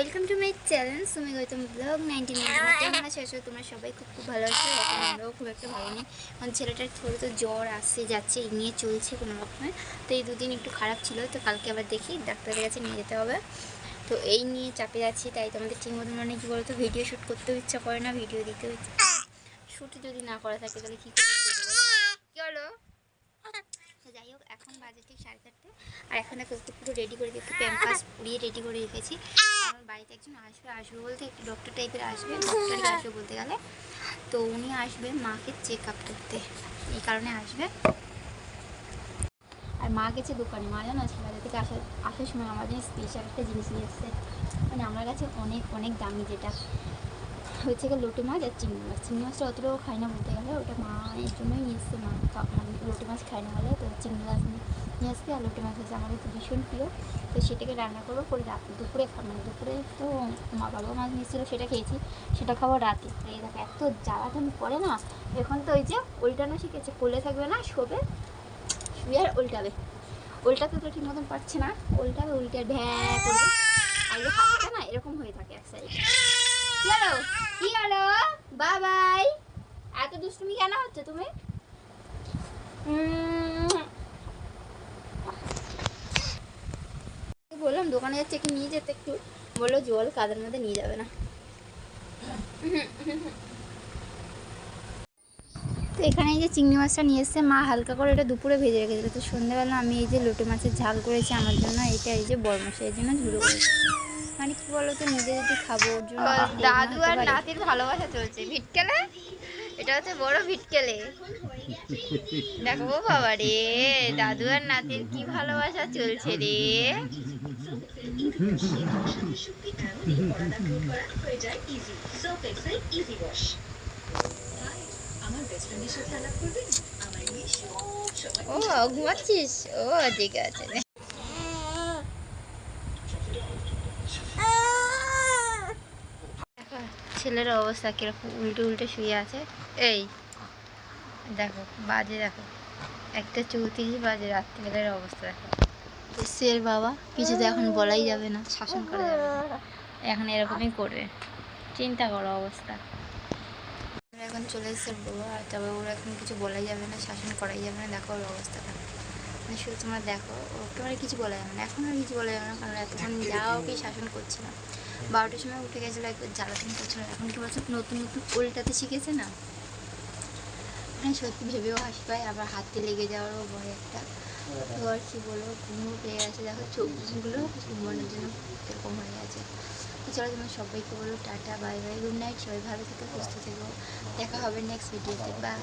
Welcome to my channel Sumi Gautam blog nineteen কেমন আছো? আসলে তোমরা সবাই খুব খুব ভালো আছো। আমরাও খুব একটা ভালো নেই। কারণ ছেলেটার থোড়া তো জ্বর আসছে যাচ্ছে এই নিয়ে চলছে কোনো রকমে। তো এই দুদিন একটু খারাপ ছিল তো কালকে আবার দেখি ডাক্তারের কাছে নিয়ে যেতে হবে। তো এই নিয়ে চাপে যাচ্ছি তাই তোমাদের ঠিক মতন মানে কী বলতো ভিডিও শ্যুট করতেও ইচ্ছা করে না ভিডিও দিতেও ইচ্ছা শ্যুট যদি না করা থাকে তাহলে কী করে তো যাই হোক এখন বাজে ঠিক সাড়ে চারটে। আর এখন একটু পুরো রেডি করে একটু প্যাম্পাস পুড়িয়ে রেডি করে রেখেছি। আমার বাড়িতে একজন আসবে আসবে বলতে একটু ডক্টর টাইপের আসবে ডক্টর আসবে বলতে গেলে। তো উনি আসবে মাকে চেক আপ করতে, এই কারণে আসবে। আর মা গেছে দোকানে, মা জানো বাজার থেকে আসার আসার সময় আমার জন্য স্পেশাল একটা জিনিস নিয়ে এসছে। মানে আমার কাছে অনেক অনেক দামি যেটা। হচ্ছে গিয়ে লোটে মাছ আর চিংড়ি মাছ। চিংড়ি মাছটা অতটাও খাই না বলতে গেলে, ওটা মা এর জন্যই নিয়ে এসছে মা মানে লোটে মাছ খাই না বলে, তো চিংড়ি মাছ নিয়ে আসছে আর লোটে মাছ হচ্ছে আমাদের তো ভীষণ প্রিয়। তো সেটাকে রান্না করব করে রাত দুপুরে মানে দুপুরে তো মা বাবা মাছ নিয়েছিল, সেটা খেয়েছি, সেটা খাব রাতে। এই দেখো, এত জ্বালাতন পড়ে না, এখন তো ওই যে উল্টানো শিখেছে, কোলে থাকবে না, শোবে, শুয়ে আর উল্টাবে। উল্টাতে তো ঠিক মতন পারছে না, উল্টাবে, উল্টে ঢ্যাঁ করবে আর হাতটা না এরকম হয়ে থাকে এক সাইড বাবাই, এত দুষ্টুমি কেন হচ্ছে তুমি। বললাম দোকানে যাচ্ছে কি নিয়ে যেতে একটু। বলল, জল কাদের মধ্যে নিয়ে যাবে না। তো এখানে এই যে চিংড়ি মাছটা নিয়ে এসছে, মা হালকা করে এটা দুপুরে ভেজে রেখেছিল। তো সন্ধ্যেবেলা আমি এই যে লোটে মাছের ঝাল করেছি, আমার জন্য এটা এই যে বড় মাছের, এই জন্য ঝুড়ো করেছি। মানে কি বলতো নিজে যদি খাব ওর জন্য দাদু আর নাতির ভালোবাসা চলছে। ভিটকেলে? এটা হচ্ছে বড় ভিটকেলে। দেখো বাবা রে দাদু আর নাতির কি ভালোবাসা চলছে রে। ও ঘুমাচ্ছিস? ও ঠিক আছে দেখো ছেলের অবস্থা কীরকম? উল্টে উল্টে শুয়ে আছে। এই, দেখো, বাজে দেখো। একটা চৌত্রিশ বাজে রাত্রিবেলার অবস্থা দেখো। দেশের বাবা, কিছু তো এখন বলাই যাবে না, শাসন করা যাবে এখন এরকমই করবে। চিন্তা করো অবস্থা। এখন চলে এসেছে বড়, আর তবে ওর এখন কিছু বলাই যাবে না, শাসন করাই যাবে না। দেখো ওর অবস্থাটা মানে শুধু তোমরা দেখো, ওকে মানে কিছু বলা যাবে না। এখন আর কিছু বলা যাবে না, কারণ এতক্ষণ যা ওকে শাসন করছিলাম বারোটার সময় উঠে গেছিল, একবার জ্বালাতন করছিল। এখন কি বলছো, নতুন নতুন উল্টাতে শিখেছে না? মানে সত্যি ভেবেও হাসি পায়, আবার হাতে লেগে যাওয়ারও ভয় একটা। তো আর কি বলব, ঘুমও পেয়ে গেছে, দেখো চোখগুলো ঘুমানোর জন্য এরকম হয়ে গেছে। তো চলো তোমার সবাইকে বলো, tata, bye bye, good night, সবাই ভালো থেকো, সুস্থ থেকো। দেখা হবে নেক্সট ভিডিওতে বাই